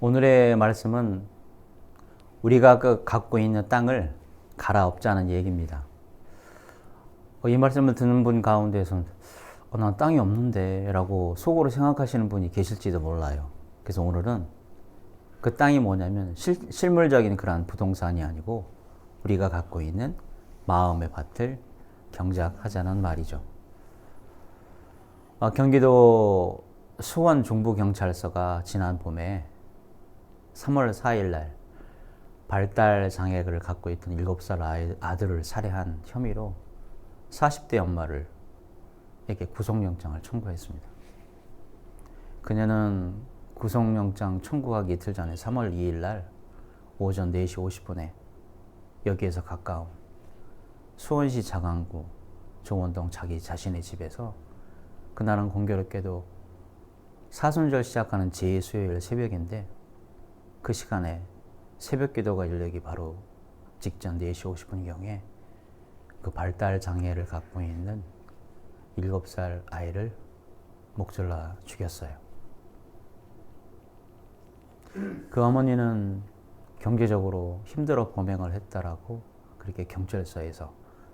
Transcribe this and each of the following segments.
오늘의 말씀은 우리가 그 갖고 있는 땅을 갈아엎자는 얘기입니다. 어, 이 말씀을 듣는 분 가운데서는 어, 난 땅이 없는데 라고 속으로 생각하시는 분이 계실지도 몰라요. 그래서 오늘은 그 땅이 뭐냐면 실, 실물적인 그러한 부동산이 아니고 우리가 갖고 있는 마음의 밭을 경작하자는 말이죠. 어, 경기도 수원 중부경찰서가 지난 봄에 3월 4일 날 발달 장애를 갖고 있던 7살 아이, 아들을 살해한 혐의로 40대 엄마를 에게 구속영장을 청구했습니다. 그녀는 구속영장 청구하기 이틀 전에 3월 2일 날 오전 4시 50분에 여기에서 가까운 수원시 자강구 조원동 자기 자신의 집에서 그날은 공교롭게도 사순절 시작하는 제2수요일 새벽인데 그 시간에 새벽 기도가 열리기 바로 직전 4시 50분경에 그 발달 장애를 갖고 있는 7살 아이를 목졸라 죽였어요. 그 어머니는 경제적으로 힘들어 범행을 했다라고 그렇게 경찰서에서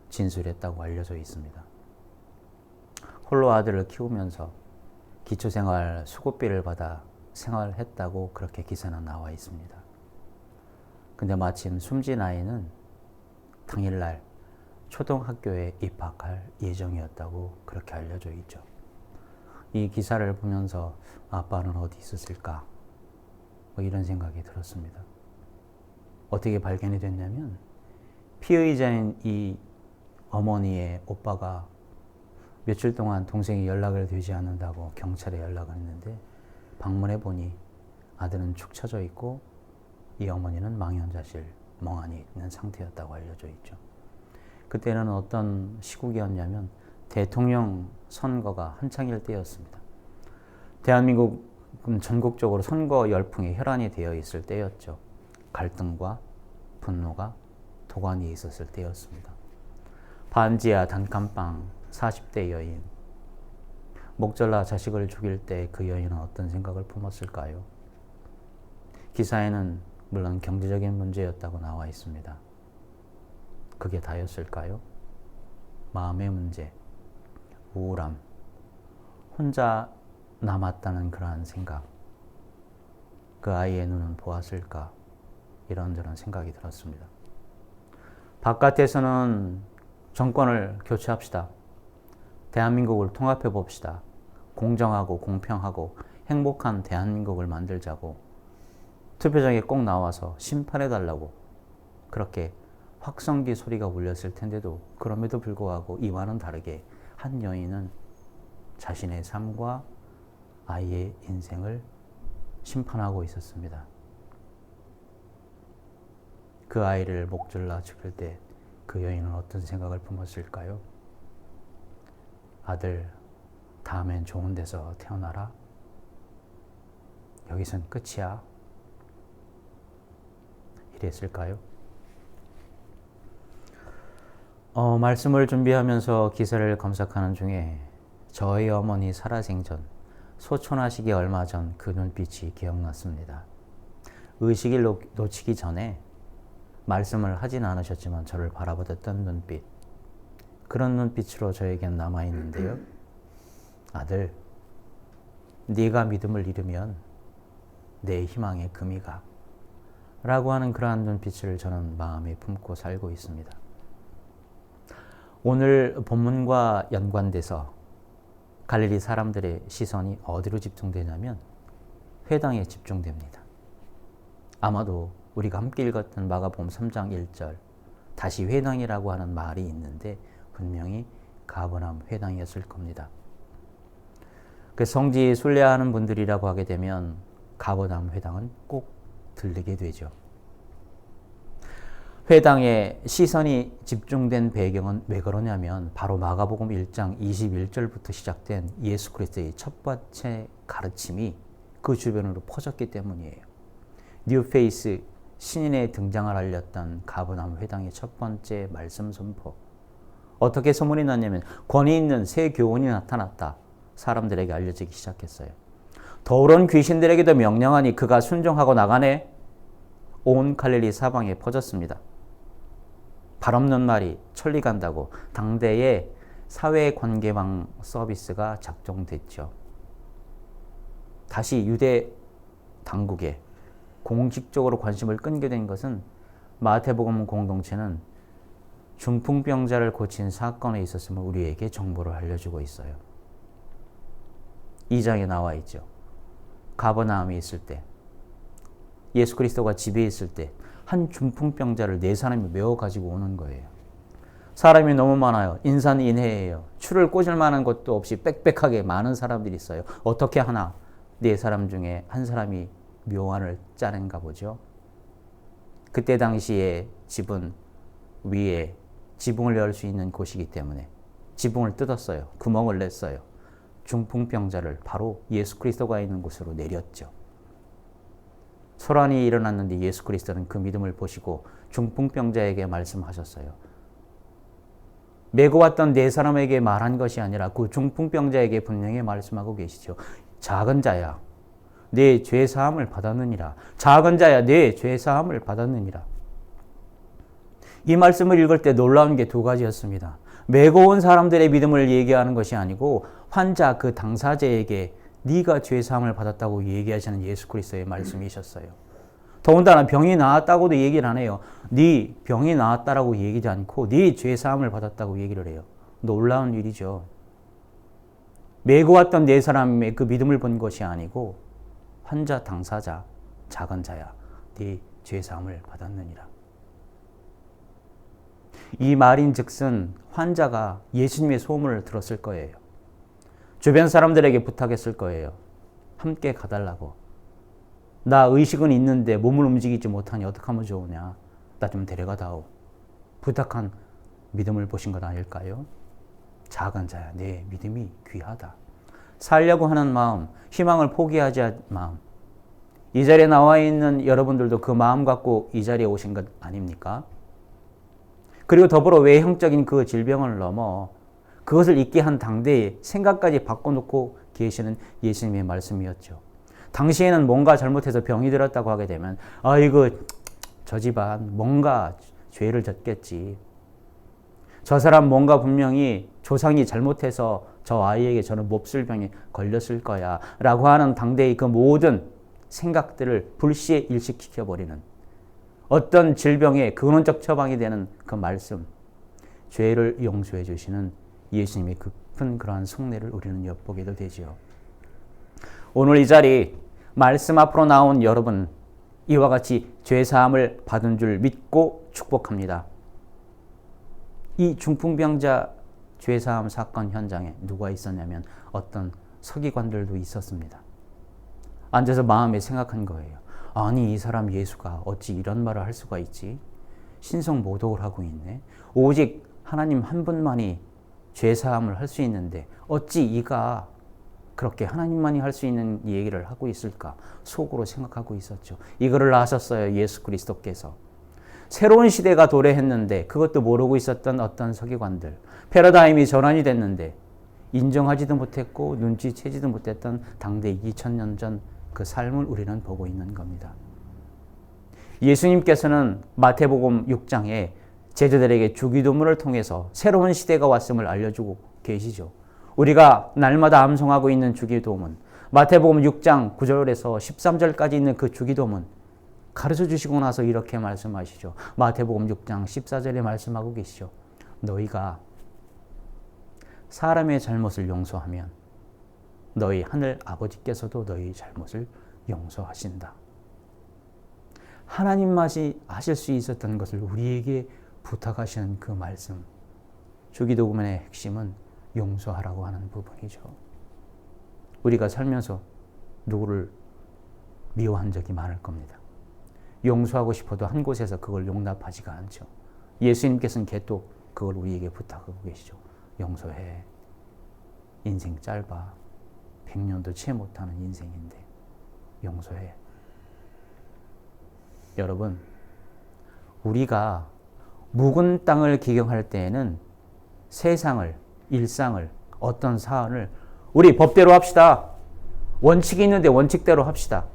진술했다고 알려져 있습니다. 홀로 아들을 키우면서 기초생활 수고비를 받아 생활했다고 그렇게 기사는 나와 있습니다. 근데 마침 숨진 아이는 당일날 초등학교에 입학할 예정이었다고 그렇게 알려져 있죠. 이 기사를 보면서 아빠는 어디 있었을까? 뭐 이런 생각이 들었습니다. 어떻게 발견이 됐냐면 피의자인 이 어머니의 오빠가 며칠 동안 동생이 연락을 되지 않는다고 경찰에 연락을 했는데 방문해 보니 아들은 축 처져 있고 이 어머니는 망연자실 멍하니 있는 상태였다고 알려져 있죠. 그때는 어떤 시국이었냐면 대통령 선거가 한창일 때였습니다. 대한민국 전국적으로 선거 열풍에 혈안이 되어 있을 때였죠. 갈등과 분노가 도관이 있었을 때였습니다. 반지하 단칸방 40대 여인. 목절라 자식을 죽일 때 그 여인은 어떤 생각을 품었을까요? 기사에는 물론 경제적인 문제였다고 나와 있습니다. 그게 다였을까요? 마음의 문제, 우울함, 혼자 남았다는 그러한 생각, 그 아이의 눈은 보았을까? 이런저런 생각이 들었습니다. 바깥에서는 정권을 교체합시다. 대한민국을 통합해 봅시다. 공정하고 공평하고 행복한 대한민국을 만들자고 투표장에 꼭 나와서 심판해 달라고 그렇게 확성기 소리가 울렸을 텐데도 그럼에도 불구하고 이와는 다르게 한 여인은 자신의 삶과 아이의 인생을 심판하고 있었습니다. 그 아이를 목졸라 죽일 때 그 여인은 어떤 생각을 품었을까요? 아들, 다음엔 좋은 데서 태어나라. 여기선 끝이야. 이랬을까요? 어, 말씀을 준비하면서 기사를 검색하는 중에 저희 어머니 살아생전 소천하시기 얼마 전 그 눈빛이 기억났습니다. 의식을 놓, 놓치기 전에 말씀을 하진 않으셨지만 저를 바라보던 눈빛. 그런 눈빛으로 저에겐 남아 있는데요. 아들, 네가 믿음을 잃으면 내 희망의 금이 가. 라고 하는 그러한 눈빛을 저는 마음에 품고 살고 있습니다. 오늘 본문과 연관돼서 갈릴리 사람들의 시선이 어디로 집중되냐면 회당에 집중됩니다. 아마도 우리가 함께 읽었던 마가복음 3장 1절 다시 회당이라고 하는 말이 있는데 분명히 가버남 회당이었을 겁니다. 그 성지 순례하는 분들이라고 하게 되면 가버남 회당은 꼭 들리게 되죠. 회당에 시선이 집중된 배경은 왜 그러냐면 바로 마가복음 1장 21절부터 시작된 예수 그리스도의 첫 번째 가르침이 그 주변으로 퍼졌기 때문이에요. 뉴페이스 신인의 등장을 알렸던 가브남 회당의 첫 번째 말씀 선포. 어떻게 소문이 났냐면 권위 있는 새 교훈이 나타났다. 사람들에게 알려지기 시작했어요. 더러운 귀신들에게도 명령하니 그가 순종하고 나가네 온 갈릴리 사방에 퍼졌습니다. 발 없는 말이 천리 간다고 당대의 사회관계망 서비스가 작동됐죠. 다시 유대 당국에 공식적으로 관심을 끊게 된 것은 마태복음 공동체는 중풍병자를 고친 사건에 있었음을 우리에게 정보를 알려주고 있어요. 2장에 나와 있죠. 가버나움에 있을 때 예수 그리스도가 집에 있을 때 한 중풍병자를 네 사람이 메워 가지고 오는 거예요. 사람이 너무 많아요. 인산인해예요. 추를 꽂을 만한 것도 없이 빽빽하게 많은 사람들이 있어요. 어떻게 하나? 네 사람 중에 한 사람이 묘안을 짜는가 보죠. 그때 당시에 집은 위에 지붕을 열 수 있는 곳이기 때문에 지붕을 뜯었어요. 구멍을 냈어요. 중풍병자를 바로 예수 그리스도가 있는 곳으로 내렸죠. 소란이 일어났는데 예수 그리스도는 그 믿음을 보시고 중풍병자에게 말씀하셨어요. 메고 왔던 네 사람에게 말한 것이 아니라 그 중풍병자에게 분명히 말씀하고 계시죠. 작은 자야, 내 죄 사함을 받았느니라. 작은 자야, 내 죄 사함을 받았느니라. 이 말씀을 읽을 때 놀라운 게 두 가지였습니다. 메고 온 사람들의 믿음을 얘기하는 것이 아니고 환자 그 당사자에게 네가 죄 사함을 받았다고 얘기하시는 예수 그리스도의 말씀이셨어요. 더군다나 병이 나았다고도 얘기를 안 해요. 네 병이 나았다라고 얘기도 않고 네 죄 사함을 받았다고 얘기를 해요. 놀라운 일이죠. 메고 왔던 네 사람의 그 믿음을 본 것이 아니고 환자 당사자 작은 자야 네 죄 사함을 받았느니라. 이 말인즉슨 환자가 예수님의 소문을 들었을 거예요. 주변 사람들에게 부탁했을 거예요. 함께 가달라고. 나 의식은 있는데 몸을 움직이지 못하니 어떻게 하면 좋으냐. 나 좀 데려가다오. 부탁한 믿음을 보신 것 아닐까요? 작은 자야, 내 믿음이 귀하다. 살려고 하는 마음, 희망을 포기하지 않은 마음. 이 자리에 나와 있는 여러분들도 그 마음 갖고 이 자리에 오신 것 아닙니까? 그리고 더불어 외형적인 그 질병을 넘어 그것을 잊게 한 당대의 생각까지 바꿔놓고 계시는 예수님의 말씀이었죠. 당시에는 뭔가 잘못해서 병이 들었다고 하게 되면 아이고 저 집안 뭔가 죄를 졌겠지. 저 사람 뭔가 분명히 조상이 잘못해서 저 아이에게 저는 몹쓸 병이 걸렸을 거야 라고 하는 당대의 그 모든 생각들을 불시에 일식시켜버리는 어떤 질병의 근원적 처방이 되는 그 말씀 죄를 용서해 주시는 예수님의 깊은 그러한 속내를 우리는 엿보게도 되지요. 오늘 이 자리 말씀 앞으로 나온 여러분 이와 같이 죄 사함을 받은 줄 믿고 축복합니다. 이 중풍병자 죄 사함 사건 현장에 누가 있었냐면 어떤 서기관들도 있었습니다. 앉아서 마음에 생각한 거예요. 아니 이 사람 예수가 어찌 이런 말을 할 수가 있지? 신성 모독을 하고 있네. 오직 하나님 한 분만이 죄 사함을 할 수 있는데 어찌 이가 그렇게 하나님만이 할 수 있는 얘기를 하고 있을까 속으로 생각하고 있었죠. 이거를 아셨어요 예수 그리스도께서. 새로운 시대가 도래했는데 그것도 모르고 있었던 어떤 서기관들 패러다임이 전환이 됐는데 인정하지도 못했고 눈치채지도 못했던 당대 2000년 전 그 삶을 우리는 보고 있는 겁니다. 예수님께서는 마태복음 6장에 제자들에게 주기도문을 통해서 새로운 시대가 왔음을 알려주고 계시죠. 우리가 날마다 암송하고 있는 주기도문, 마태복음 6장 9절에서 13절까지 있는 그 주기도문 가르쳐 주시고 나서 이렇게 말씀하시죠. 마태복음 6장 14절에 말씀하고 계시죠. 너희가 사람의 잘못을 용서하면 너희 하늘 아버지께서도 너희 잘못을 용서하신다. 하나님만이 하실 수 있었던 것을 우리에게 부탁하시는 그 말씀. 주기도문의 핵심은 용서하라고 하는 부분이죠. 우리가 살면서 누구를 미워한 적이 많을 겁니다. 용서하고 싶어도 한 곳에서 그걸 용납하지가 않죠. 예수님께서는 개또 그걸 우리에게 부탁하고 계시죠. 용서해. 인생 짧아. 100년도 채 못하는 인생인데 용서해. 여러분, 우리가 묵은 땅을 기경할 때에는 세상을, 일상을, 어떤 사안을 우리 법대로 합시다. 원칙이 있는데 원칙대로 합시다.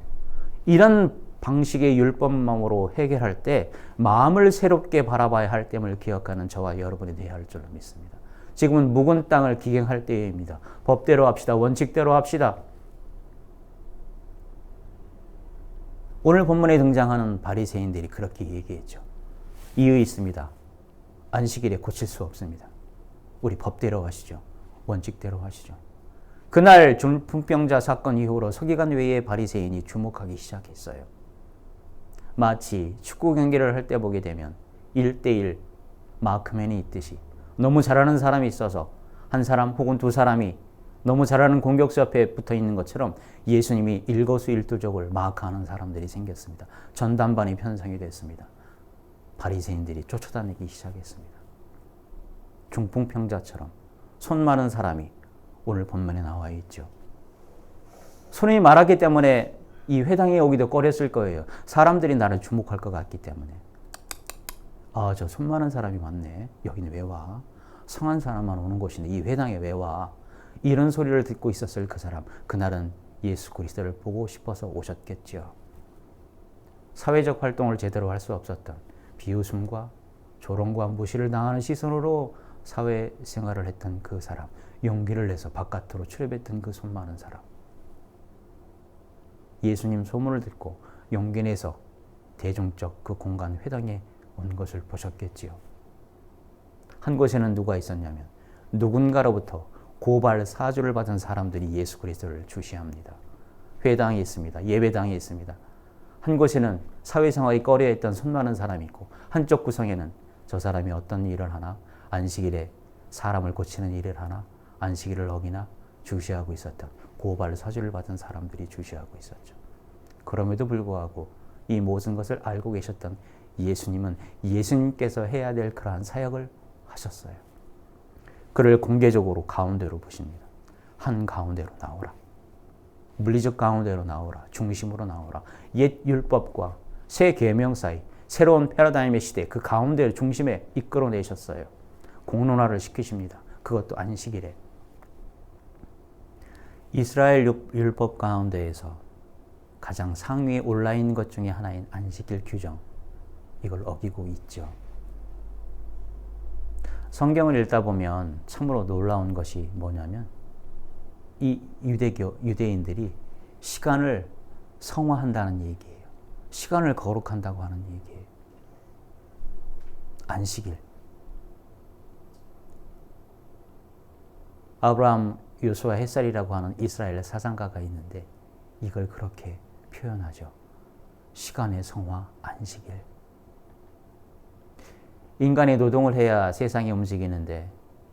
이런 방식의 율법만으로 해결할 때 마음을 새롭게 바라봐야 할 때임을 기억하는 저와 여러분이 되어야 할 줄로 믿습니다. 지금은 묵은 땅을 기경할 때입니다. 법대로 합시다. 원칙대로 합시다. 오늘 본문에 등장하는 바리새인들이 그렇게 얘기했죠. 이유 있습니다. 안식일에 고칠 수 없습니다. 우리 법대로 하시죠. 원칙대로 하시죠. 그날 중풍병자 사건 이후로 서기관 외의 바리새인이 주목하기 시작했어요. 마치 축구 경기를 할 때 보게 되면 1대1 마크맨이 있듯이 너무 잘하는 사람이 있어서 한 사람 혹은 두 사람이 너무 잘하는 공격수 옆에 붙어 있는 것처럼 예수님이 일거수일투족을 마크하는 사람들이 생겼습니다. 전담반이 편성이 됐습니다. 바리새인들이 쫓아다니기 시작했습니다. 중풍병자처럼 손 많은 사람이 오늘 본문에 나와 있죠. 손이 말하기 때문에 이 회당에 오기도 꺼렸을 거예요. 사람들이 나를 주목할 것 같기 때문에. 아, 저손 많은 사람이 왔네. 여기는 왜 와? 성한 사람만 오는 곳인데 이 회당에 왜 와? 이런 소리를 듣고 있었을 그 사람. 그날은 예수 그리스도를 보고 싶어서 오셨겠지요. 사회적 활동을 제대로 할 수 없었던 비웃음과 조롱과 무시를 당하는 시선으로 사회 생활을 했던 그 사람. 용기를 내서 바깥으로 출입했던 그 손 많은 사람. 예수님 소문을 듣고 용기 내서 대중적 그 공간 회당에 온 것을 보셨겠지요. 한 곳에는 누가 있었냐면 누군가로부터 고발 사주를 받은 사람들이 예수 그리스도를 주시합니다. 회당이 있습니다. 예배당이 있습니다. 한 곳에는 사회생활이 꺼려했던 손 많은 사람이 있고 한쪽 구성에는 저 사람이 어떤 일을 하나 안식일에 사람을 고치는 일을 하나 안식일을 어기나 주시하고 있었던 고발 사주를 받은 사람들이 주시하고 있었죠. 그럼에도 불구하고 이 모든 것을 알고 계셨던 예수님은 예수님께서 해야 될 그러한 사역을 하셨어요. 그를 공개적으로 가운데로 보십니다. 한 가운데로 나오라. 물리적 가운데로 나오라. 중심으로 나오라. 옛 율법과 새 계명 사이 새로운 패러다임의 시대 그 가운데 중심에 이끌어내셨어요. 공론화를 시키십니다. 그것도 안식일에. 이스라엘 율법 가운데에서 가장 상위에 올라 있는 것 중에 하나인 안식일 규정 이걸 어기고 있죠. 성경을 읽다 보면 참으로 놀라운 것이 뭐냐면 이 유대교 유대인들이 시간을 성화한다는 얘기예요. 시간을 거룩한다고 하는 얘기예요. 안식일. 아브라함 요수와 햇살이라고 하는 이스라엘 사상가가 있는데 이걸 그렇게 표현하죠. 시간의 성화 안식일. 인간이 노동을 해야 세상이 움직이는데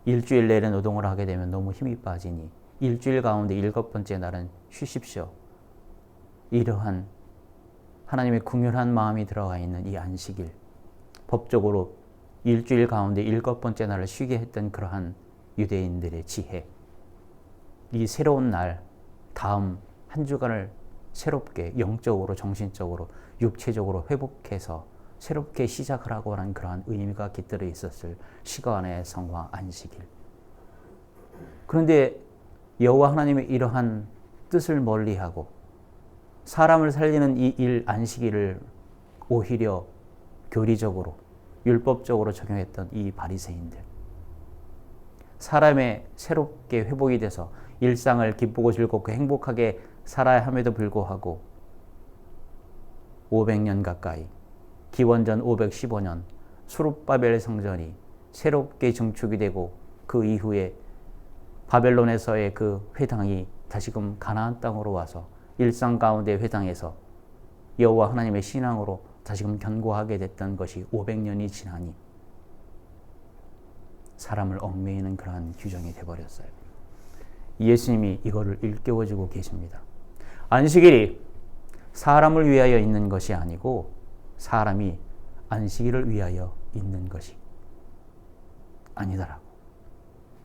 일주일 내내 노동을 하게 되면 너무 힘이 빠지니 일주일 가운데 일곱 번째 날은 쉬십시오. 이러한 하나님의 궁휼한 마음이 들어가 있는 이 안식일. 법적으로 일주일 가운데 일곱 번째 날을 쉬게 했던 그러한 유대인들의 지혜. 이 새로운 날, 다음 한 주간을 새롭게 영적으로, 정신적으로, 육체적으로 회복해서 새롭게 시작을 하고 하는 그러한 의미가 깃들어 있었을 시간의 성화 안식일. 그런데 여호와 하나님의 이러한 뜻을 멀리하고 사람을 살리는 이 일 안식일을 오히려 교리적으로 율법적으로 적용했던 이 바리새인들 사람의 새롭게 회복이 돼서 일상을 기쁘고 즐겁고 행복하게 살아야 함에도 불구하고 500년 가까이 기원전 515년 수룹바벨 성전이 새롭게 증축이 되고 그 이후에 바벨론에서의 그 회당이 다시금 가나안 땅으로 와서 일상 가운데 회당에서 여호와 하나님의 신앙으로 다시금 견고하게 됐던 것이 500년이 지나니 사람을 얽매이는 그러한 규정이 되어버렸어요. 예수님이 이거를 일깨워 주고 계십니다. 안식일이 사람을 위하여 있는 것이 아니고 사람이 안식일을 위하여 있는 것이 아니더라고.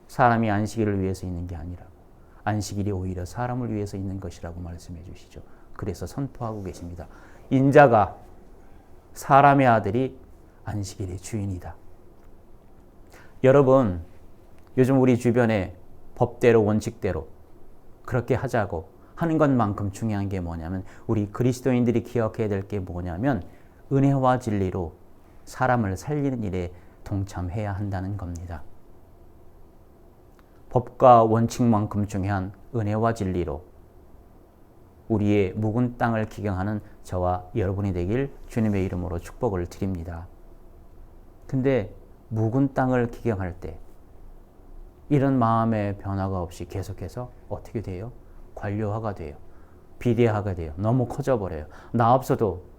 사람이 안식일을 위해서 있는 게 아니라고. 안식일이 오히려 사람을 위해서 있는 것이라고 말씀해 주시죠. 그래서 선포하고 계십니다. 인자가 사람의 아들이 안식일의 주인이다. 여러분, 요즘 우리 주변에 법대로 원칙대로 그렇게 하자고 하는 것만큼 중요한 게 뭐냐면 우리 그리스도인들이 기억해야 될 게 뭐냐면 은혜와 진리로 사람을 살리는 일에 동참해야 한다는 겁니다. 법과 원칙만큼 중요한 은혜와 진리로 우리의 묵은 땅을 기경하는 저와 여러분이 되길 주님의 이름으로 축복을 드립니다. 근데 묵은 땅을 기경할 때 이런 마음의 변화가 없이 계속해서 어떻게 돼요? 관료화가 돼요. 비대화가 돼요. 너무 커져버려요. 나 없어도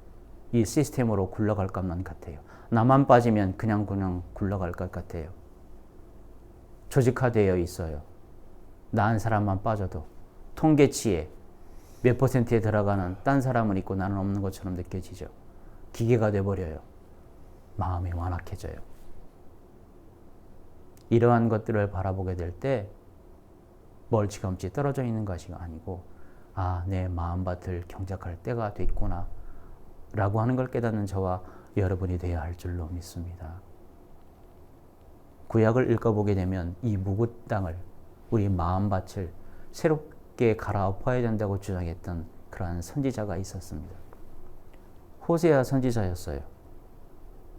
이 시스템으로 굴러갈 것만 같아요. 나만 빠지면 그냥 그냥 굴러갈 것 같아요. 조직화되어 있어요. 나 한 사람만 빠져도 통계치에 몇 퍼센트에 들어가는 딴 사람은 있고 나는 없는 것처럼 느껴지죠. 기계가 돼버려요. 마음이 완악해져요. 이러한 것들을 바라보게 될 때 멀찌감치 떨어져 있는 것이 아니고 아, 내 마음밭을 경작할 때가 됐구나 라고 하는 걸 깨닫는 저와 여러분이 되어야 할 줄로 믿습니다. 구약을 읽어보게 되면 이 무구 땅을 우리 마음 밭을 새롭게 갈아엎어야 된다고 주장했던 그러한 선지자가 있었습니다. 호세아 선지자였어요.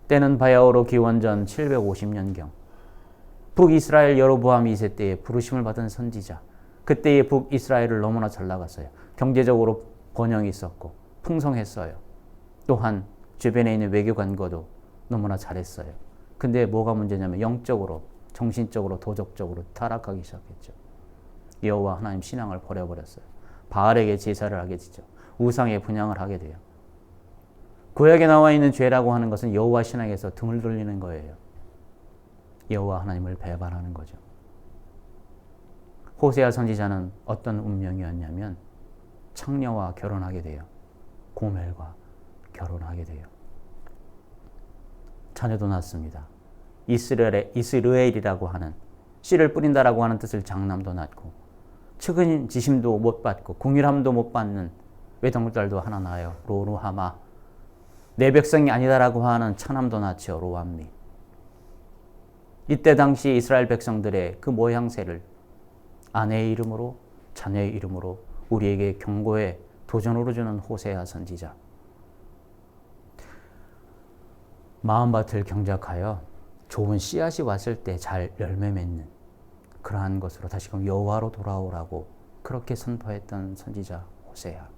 때는 바야오로 기원전 750년경 북이스라엘 여로보암 2세 때에 부르심을 받은 선지자. 그때의 북이스라엘을 너무나 잘 나갔어요. 경제적으로 번영이 있었고 풍성했어요. 또한 주변에 있는 외교관과도 너무나 잘했어요. 근데 뭐가 문제냐면 영적으로, 정신적으로, 도덕적으로 타락하기 시작했죠. 여호와 하나님 신앙을 버려버렸어요. 바알에게 제사를 하게 되죠. 우상에 분양을 하게 돼요. 구약에 나와 있는 죄라고 하는 것은 여호와 신앙에서 등을 돌리는 거예요. 여호와 하나님을 배반하는 거죠. 호세아 선지자는 어떤 운명이었냐면 창녀와 결혼하게 돼요. 고멜과 결혼하게 돼요. 자녀도 낳습니다. 이스라엘, 이스라엘이라고 하는 씨를 뿌린다라고 하는 뜻을 장남도 낳고 측은지심도 못 받고 궁일함도 못 받는 외동딸도 하나 낳아요. 로루하마. 내 백성이 아니다라고 하는 차남도 낳죠. 로암미. 이때 당시 이스라엘 백성들의 그 모양새를 아내의 이름으로 자녀의 이름으로 우리에게 경고의 도전으로 주는 호세아 선지자. 마음밭을 경작하여 좋은 씨앗이 왔을 때 잘 열매 맺는 그러한 것으로 다시금 여호와로 돌아오라고 그렇게 선포했던 선지자 호세아.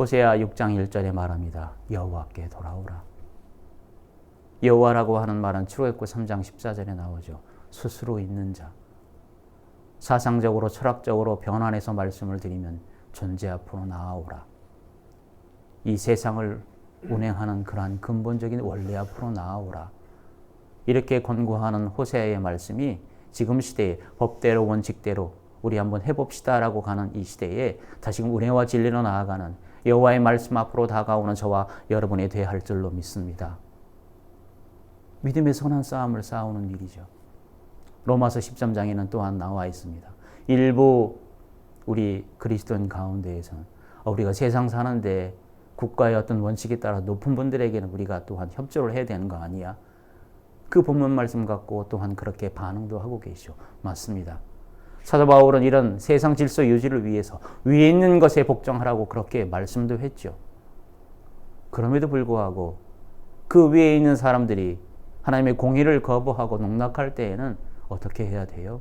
호세아 6장 1절에 말합니다. 여호와께 돌아오라. 여호와라고 하는 말은 출애굽 3장 14절에 나오죠. 스스로 있는 자. 사상적으로 철학적으로 변환해서 말씀을 드리면 존재 앞으로 나아오라. 이 세상을 운행하는 그러한 근본적인 원리 앞으로 나아오라. 이렇게 권고하는 호세의 말씀이 지금 시대에 법대로 원칙대로 우리 한번 해봅시다라고 가는 이 시대에 다시금 은혜와 진리로 나아가는 여호와의 말씀 앞으로 다가오는 저와 여러분이 되어야 할 줄로 믿습니다. 믿음의 선한 싸움을 싸우는 일이죠. 로마서 13장에는 또한 나와 있습니다. 일부 우리 그리스도인 가운데에서는 우리가 세상 사는데 국가의 어떤 원칙에 따라 높은 분들에게는 우리가 또한 협조를 해야 되는 거 아니야? 그 본문 말씀 갖고 또한 그렇게 반응도 하고 계시죠. 맞습니다. 사도 바울은 이런 세상 질서 유지를 위해서 위에 있는 것에 복종하라고 그렇게 말씀도 했죠. 그럼에도 불구하고 그 위에 있는 사람들이 하나님의 공의를 거부하고 농락할 때에는 어떻게 해야 돼요?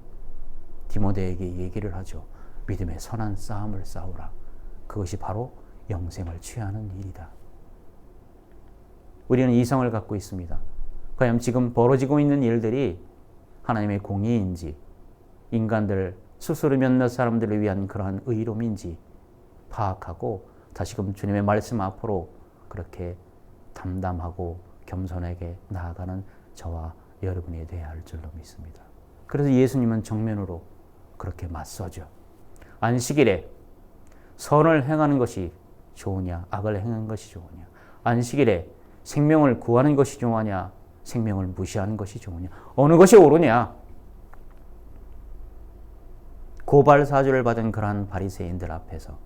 디모데에게 얘기를 하죠. 믿음의 선한 싸움을 싸우라. 그것이 바로 영생을 취하는 일이다. 우리는 이성을 갖고 있습니다. 과연 지금 벌어지고 있는 일들이 하나님의 공의인지 인간들 스스로 몇몇 사람들을 위한 그러한 의로움인지 파악하고 다시금 주님의 말씀 앞으로 그렇게 담담하고 겸손하게 나아가는 저와 여러분이 되어야 할 줄로 믿습니다. 그래서 예수님은 정면으로 그렇게 맞서죠. 안식일에 선을 행하는 것이 좋으냐, 악을 행하는 것이 좋으냐. 안식일에 생명을 구하는 것이 좋으냐, 생명을 무시하는 것이 좋으냐. 어느 것이 옳으냐. 고발 사주를 받은 그러한 바리새인들 앞에서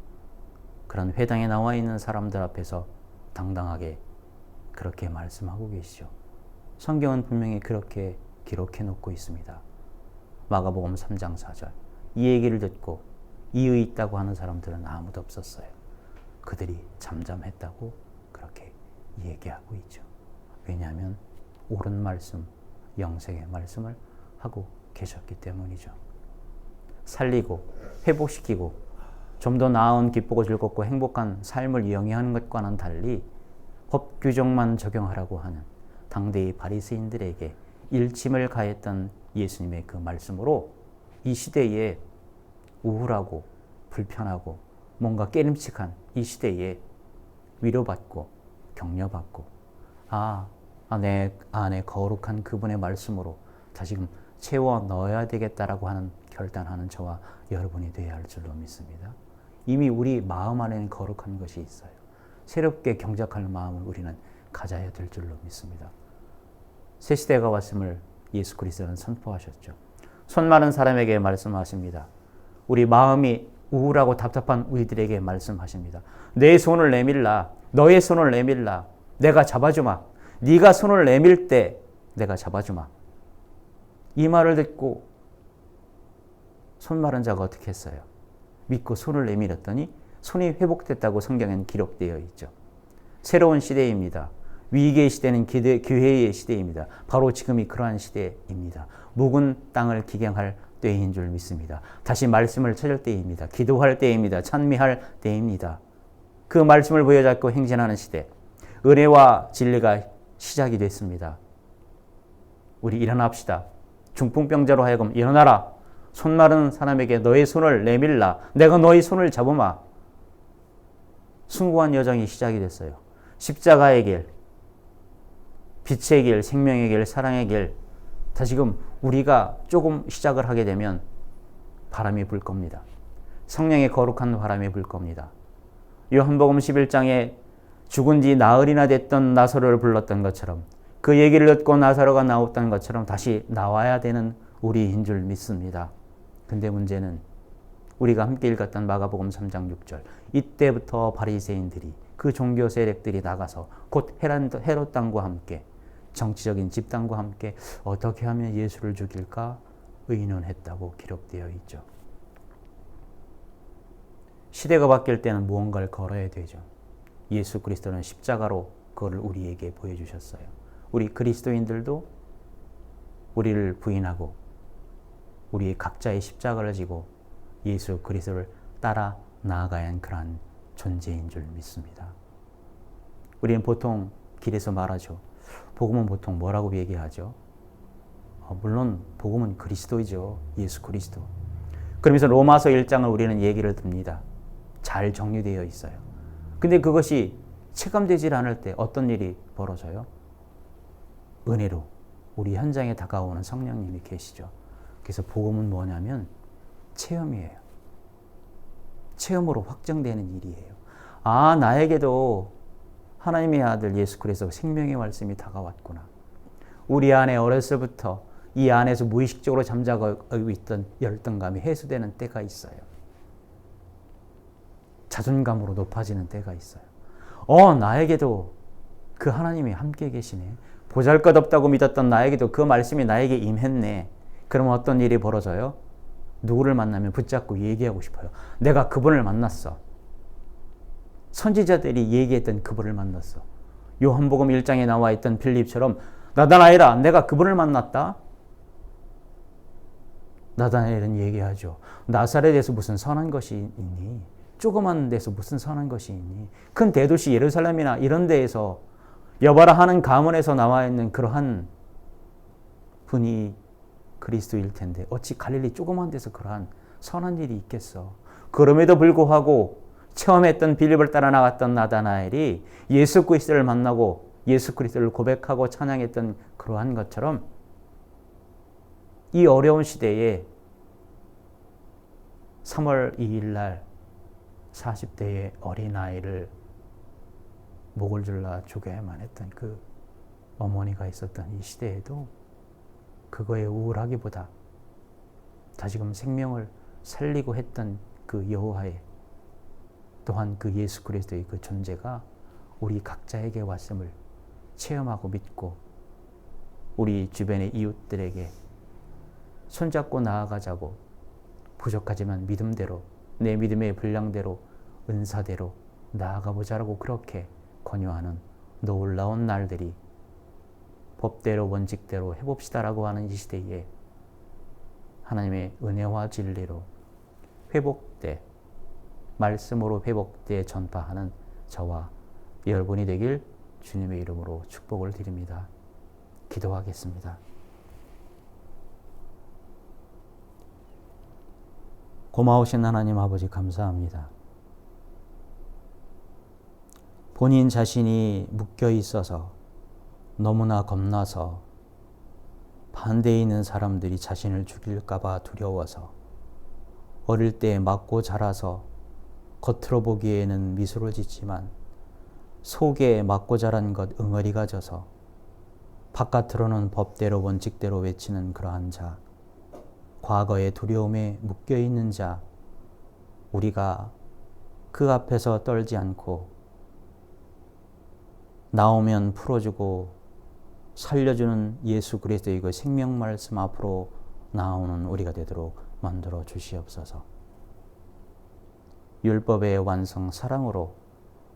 그런 회당에 나와 있는 사람들 앞에서 당당하게 그렇게 말씀하고 계시죠. 성경은 분명히 그렇게 기록해 놓고 있습니다. 마가복음 3장 4절. 이 얘기를 듣고 이의 있다고 하는 사람들은 아무도 없었어요. 그들이 잠잠했다고 그렇게 얘기하고 있죠. 왜냐하면 옳은 말씀, 영생의 말씀을 하고 계셨기 때문이죠. 살리고 회복시키고 좀 더 나은 기쁘고 즐겁고 행복한 삶을 영위하는 것과는 달리 법 규정만 적용하라고 하는 당대의 바리새인들에게 일침을 가했던 예수님의 그 말씀으로 이 시대에 우울하고 불편하고 뭔가 깨림칙한 이 시대에 위로받고 격려받고 아, 아, 내 안에 거룩한 그분의 말씀으로 다시금 채워 넣어야 되겠다라고 하는 결단하는 저와 여러분이 되어야 할 줄로 믿습니다. 이미 우리 마음 안에는 거룩한 것이 있어요. 새롭게 경작할 마음을 우리는 가져야 될 줄로 믿습니다. 새 시대가 왔음을 예수 그리스도는 선포하셨죠. 손 많은 사람에게 말씀하십니다. 우리 마음이 우울하고 답답한 우리들에게 말씀하십니다. 내 손을 내밀라. 너의 손을 내밀라. 내가 잡아주마. 네가 손을 내밀 때 내가 잡아주마. 이 말을 듣고 손 마른 자가 어떻게 했어요? 믿고 손을 내밀었더니 손이 회복됐다고 성경에는 기록되어 있죠. 새로운 시대입니다. 위기의 시대는 기대, 교회의 시대입니다. 바로 지금이 그러한 시대입니다. 묵은 땅을 기경할 때인 줄 믿습니다. 다시 말씀을 찾을 때입니다. 기도할 때입니다. 찬미할 때입니다. 그 말씀을 부여잡고 행진하는 시대. 은혜와 진리가 시작이 됐습니다. 우리 일어납시다. 중풍병자로 하여금 일어나라. 손 마른 사람에게 너의 손을 내밀라. 내가 너의 손을 잡으마. 숭고한 여정이 시작이 됐어요. 십자가의 길, 빛의 길, 생명의 길, 사랑의 길. 다시금 우리가 조금 시작을 하게 되면 바람이 불 겁니다. 성령의 거룩한 바람이 불 겁니다. 요한복음 11장에 죽은 지 나흘이나 됐던 나사로를 불렀던 것처럼 그 얘기를 듣고 나사로가 나왔던 것처럼 다시 나와야 되는 우리인 줄 믿습니다. 근데 문제는 우리가 함께 읽었던 마가복음 3장 6절 이때부터 바리새인들이 그 종교 세력들이 나가서 곧 헤롯 땅과 함께 정치적인 집단과 함께 어떻게 하면 예수를 죽일까 의논했다고 기록되어 있죠. 시대가 바뀔 때는 무언가를 걸어야 되죠. 예수 그리스도는 십자가로 그거를 우리에게 보여주셨어요. 우리 그리스도인들도 우리를 부인하고 우리 각자의 십자가를 지고 예수 그리스도를 따라 나아가야 하는 그러한 존재인 줄 믿습니다. 우리는 보통 길에서 말하죠. 복음은 보통 뭐라고 얘기하죠? 어, 물론 복음은 그리스도이죠. 예수 그리스도. 그러면서 로마서 1장을 우리는 얘기를 듭니다. 잘 정리되어 있어요. 근데 그것이 체감되질 않을 때 어떤 일이 벌어져요? 은혜로 우리 현장에 다가오는 성령님이 계시죠. 그래서 복음은 뭐냐면 체험이에요. 체험으로 확정되는 일이에요. 아, 나에게도 하나님의 아들 예수 그리스도 생명의 말씀이 다가왔구나. 우리 안에 어렸을부터 이 안에서 무의식적으로 잠자고 있던 열등감이 해소되는 때가 있어요. 자존감으로 높아지는 때가 있어요. 어, 나에게도 그 하나님이 함께 계시네. 보잘 것 없다고 믿었던 나에게도 그 말씀이 나에게 임했네. 그러면 어떤 일이 벌어져요? 누구를 만나면 붙잡고 얘기하고 싶어요. 내가 그분을 만났어. 선지자들이 얘기했던 그분을 만났어. 요한복음 1장에 나와 있던 빌립처럼 나다나엘아 내가 그분을 만났다. 나다나엘은 얘기하죠. 나사렛에서 무슨 선한 것이 있니? 조그만 데서 무슨 선한 것이 있니? 큰 대도시 예루살렘이나 이런 데에서 여바라 하는 가문에서 나와 있는 그러한 분이 그리스도일 텐데 어찌 갈릴리 조그만 데서 그러한 선한 일이 있겠어? 그럼에도 불구하고 처음했던 빌립을 따라 나갔던 나다나엘이 예수 그리스도를 만나고 예수 그리스도를 고백하고 찬양했던 그러한 것처럼 이 어려운 시대에 3월 2일 날 40대의 어린아이를 목을 줄라 죽여야만 했던 그 어머니가 있었던 이 시대에도 그거에 우울하기보다 다시금 생명을 살리고 했던 그 여호와의 또한 그 예수 그리스도의 그 존재가 우리 각자에게 왔음을 체험하고 믿고 우리 주변의 이웃들에게 손잡고 나아가자고 부족하지만 믿음대로 내 믿음의 분량대로 은사대로 나아가 보자라고 그렇게 권유하는 놀라운 날들이 법대로 원칙대로 해봅시다라고 하는 이 시대에 하나님의 은혜와 진리로 회복돼 말씀으로 회복돼 전파하는 저와 여러분이 되길 주님의 이름으로 축복을 드립니다. 기도하겠습니다. 고마우신 하나님 아버지 감사합니다. 본인 자신이 묶여 있어서 너무나 겁나서 반대에 있는 사람들이 자신을 죽일까봐 두려워서 어릴 때 맞고 자라서 겉으로 보기에는 미소를 짓지만 속에 맞고 자란 것 응어리가 져서 바깥으로는 법대로 원칙대로 외치는 그러한 자, 과거의 두려움에 묶여 있는 자, 우리가 그 앞에서 떨지 않고 나오면 풀어주고 살려주는 예수 그리스도의 그 생명 말씀 앞으로 나오는 우리가 되도록 만들어 주시옵소서. 율법의 완성 사랑으로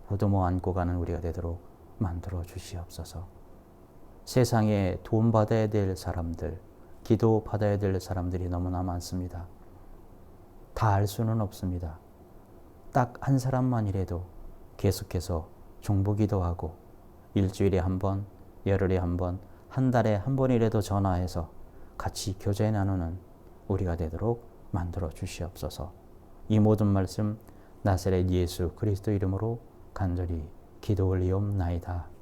보듬어 안고 가는 우리가 되도록 만들어 주시옵소서. 세상에 도움 받아야 될 사람들, 기도 받아야 될 사람들이 너무나 많습니다. 다 알 수는 없습니다. 딱 한 사람만이라도 계속해서 중보기도 하고 일주일에 한 번, 열흘에 한 번, 한 달에 한 번이라도 전화해서 같이 교제 나누는 우리가 되도록 만들어 주시옵소서. 이 모든 말씀 나사렛 예수 그리스도 이름으로 간절히 기도 올리옵나이다.